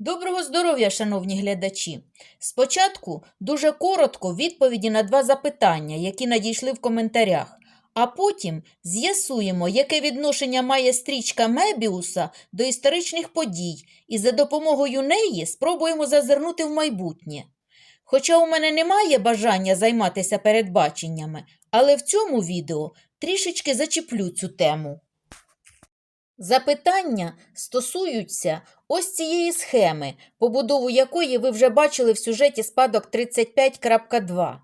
Доброго здоров'я, шановні глядачі! Спочатку дуже коротко відповіді на два запитання, які надійшли в коментарях, а потім з'ясуємо, яке відношення має стрічка Мебіуса до історичних подій, і за допомогою неї спробуємо зазирнути в майбутнє. Хоча у мене немає бажання займатися передбаченнями, але в цьому відео трішечки зачіплю цю тему. Запитання стосуються ось цієї схеми, побудову якої ви вже бачили в сюжеті спадок 35.2.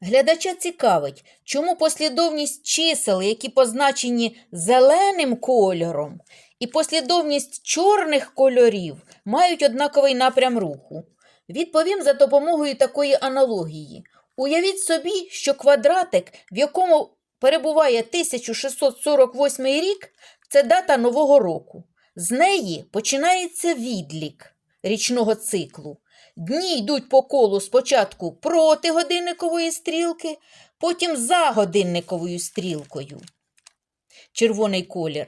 Глядача цікавить, чому послідовність чисел, які позначені зеленим кольором, і послідовність чорних кольорів мають однаковий напрям руху. Відповім за допомогою такої аналогії. Уявіть собі, що квадратик, в якому перебуває 1648 рік, це дата Нового року. З неї починається відлік річного циклу. Дні йдуть по колу спочатку проти годинникової стрілки, потім за годинниковою стрілкою. Червоний колір.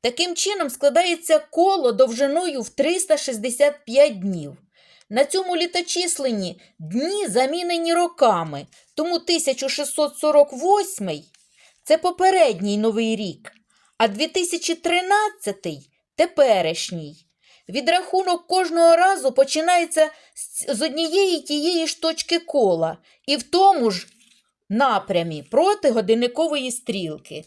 Таким чином складається коло довжиною в 365 днів. На цьому літочисленні дні замінені роками, тому 1648 це попередній новий рік, а 2013 теперішній. Відрахунок кожного разу починається з однієї тієї ж точки кола і в тому ж напрямі проти годинникової стрілки.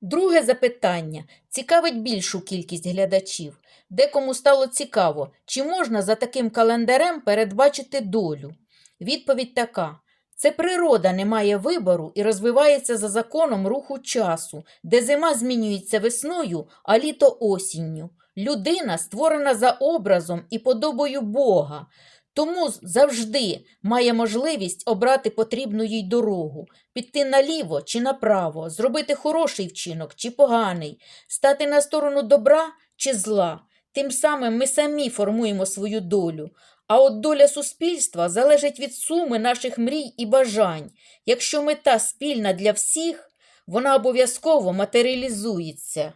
Друге запитання цікавить більшу кількість глядачів. Декому стало цікаво, чи можна за таким календарем передбачити долю. Відповідь така: це природа не має вибору і розвивається за законом руху часу, де зима змінюється весною, а літо осінню. Людина створена за образом і подобою Бога, тому завжди має можливість обрати потрібну їй дорогу, піти наліво чи направо, зробити хороший вчинок чи поганий, стати на сторону добра чи зла. Тим самим ми самі формуємо свою долю. А от доля суспільства залежить від суми наших мрій і бажань. Якщо мета спільна для всіх, вона обов'язково матеріалізується.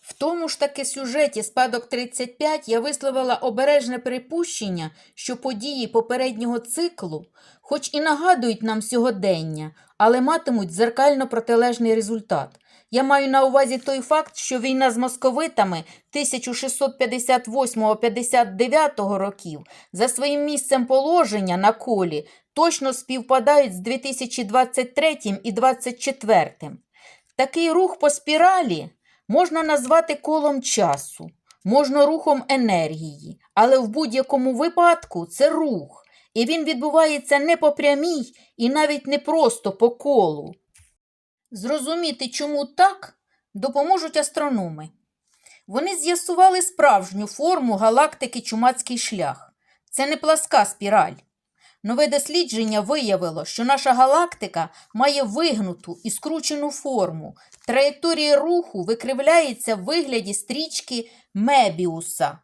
В тому ж таки сюжеті спадок 35 я висловила обережне припущення, що події попереднього циклу, хоч і нагадують нам сьогодення, але матимуть дзеркально протилежний результат. Я маю на увазі той факт, що війна з московитами 1658-59 років за своїм місцем положення на колі точно співпадають з 2023 і 2024. Такий рух по спіралі можна назвати колом часу, можна рухом енергії, але в будь-якому випадку це рух, і він відбувається не по прямій і навіть не просто по колу. Зрозуміти, чому так, допоможуть астрономи. Вони з'ясували справжню форму галактики Чумацький шлях. Це не пласка спіраль. Нове дослідження виявило, що наша галактика має вигнуту і скручену форму. Траєкторія руху викривляється в вигляді стрічки Мебіуса.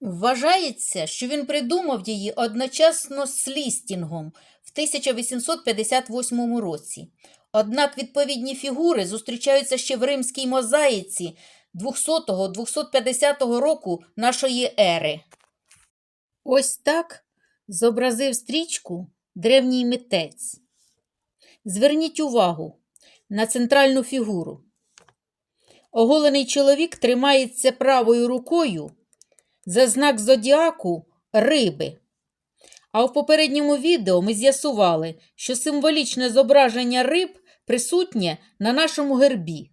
Вважається, що він придумав її одночасно з Лістінгом 1858 році. Однак відповідні фігури зустрічаються ще в римській мозаїці 200-250 року нашої ери. Ось так зобразив стрічку древній митець. Зверніть увагу на центральну фігуру. Оголений чоловік тримається правою рукою за знак зодіаку риби. А в попередньому відео ми з'ясували, що символічне зображення риб присутнє на нашому гербі.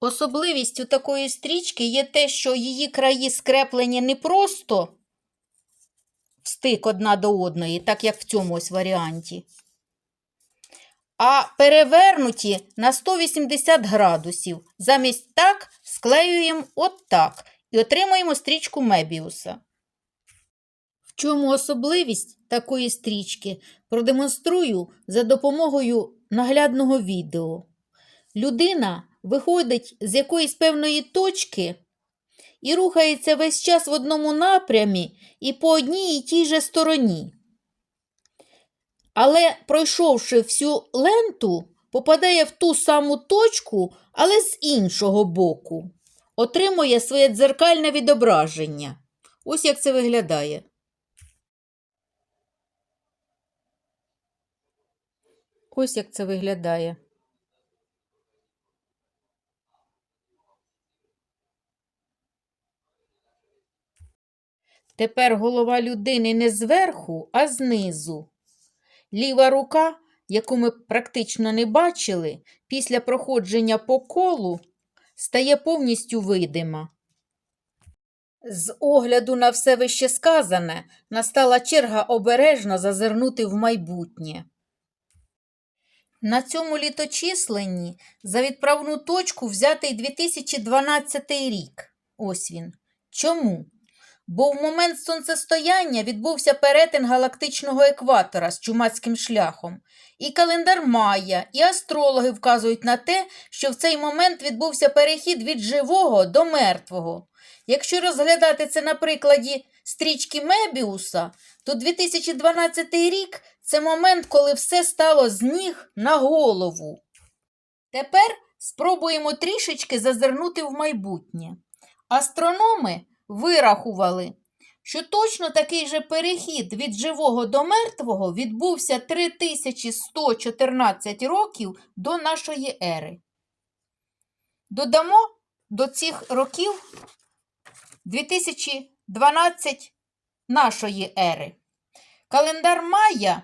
Особливістю такої стрічки є те, що її краї скреплені не просто в стик одна до одної, так як в цьому ось варіанті, а перевернуті на 180 градусів. Замість так склеюємо от так і отримуємо стрічку Мебіуса. Чому особливість такої стрічки продемонструю за допомогою наглядного відео. Людина виходить з якоїсь певної точки і рухається весь час в одному напрямі і по одній і тій же стороні. Але, пройшовши всю ленту, попадає в ту саму точку, але з іншого боку. отримує своє дзеркальне відображення. Ось як це виглядає. Ось як це виглядає. Тепер голова людини не зверху, а знизу. Ліва рука, яку ми практично не бачили, після проходження по колу стає повністю видима. З огляду на все вище сказане, настала черга обережно зазирнути в майбутнє. На цьому літочисленні за відправну точку взятий 2012 рік. Ось він. Чому? Бо в момент сонцестояння відбувся перетин галактичного екватора з чумацьким шляхом. І календар Майя, і астрологи вказують на те, що в цей момент відбувся перехід від живого до мертвого. Якщо розглядати це на прикладі стрічки Мебіуса, то 2012 рік це момент, коли все стало з ніг на голову. Тепер спробуємо трішечки зазирнути в майбутнє. Астрономи вирахували, що точно такий же перехід від живого до мертвого відбувся 3114 років до нашої ери. Додамо до цих років 2012 нашої ери. Календар Майя,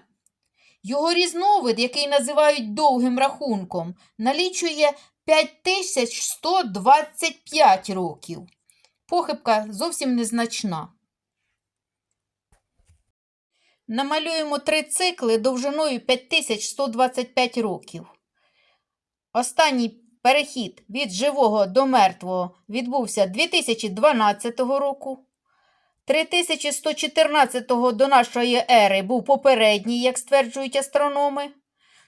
його різновид, який називають довгим рахунком, налічує 5125 років. Похибка зовсім незначна. Намалюємо три цикли довжиною 5125 років. Останній перехід від живого до мертвого відбувся 2012 року. 3114 до нашої ери був попередній, як стверджують астрономи.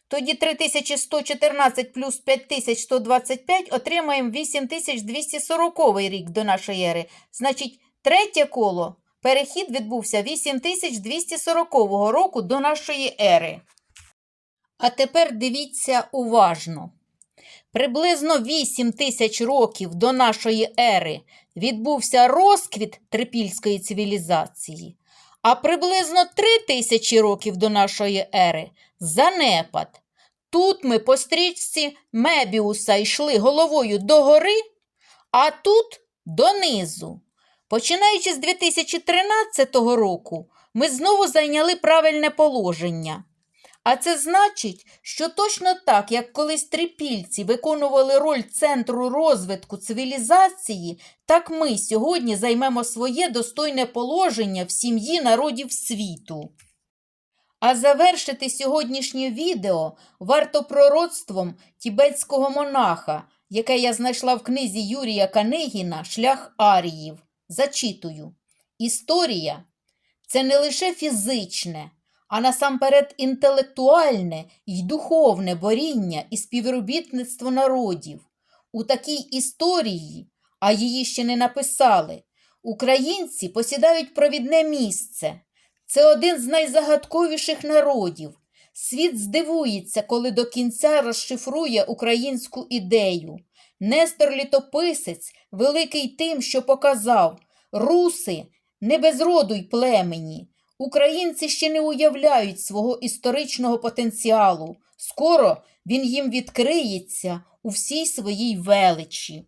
Тоді 3114 плюс 5125 отримаємо 8240 рік до нашої ери. Значить, третє коло перехід відбувся 8240 року до нашої ери. А тепер дивіться уважно. Приблизно 8 тисяч років до нашої ери відбувся розквіт трипільської цивілізації, а приблизно 3 тисячі років до нашої ери занепад. Тут ми по стрічці Мебіуса йшли головою догори, а тут донизу. Починаючи з 2013 року, ми знову зайняли правильне положення. А це значить, що точно так, як колись трипільці виконували роль центру розвитку цивілізації, так ми сьогодні займемо своє достойне положення в сім'ї народів світу. А завершити сьогоднішнє відео варто пророцтвом тібетського монаха, яке я знайшла в книзі Юрія Канигіна Шлях Аріїв. Зачитую: Історія це не лише фізичне, а насамперед інтелектуальне й духовне боріння і співробітництво народів. У такій історії, а її ще не написали, українці посідають провідне місце. Це один з найзагадковіших народів. Світ здивується, коли до кінця розшифрує українську ідею. Нестор Літописець великий тим, що показав руси не без роду й племені. Українці ще не уявляють свого історичного потенціалу. Скоро він їм відкриється у всій своїй величі.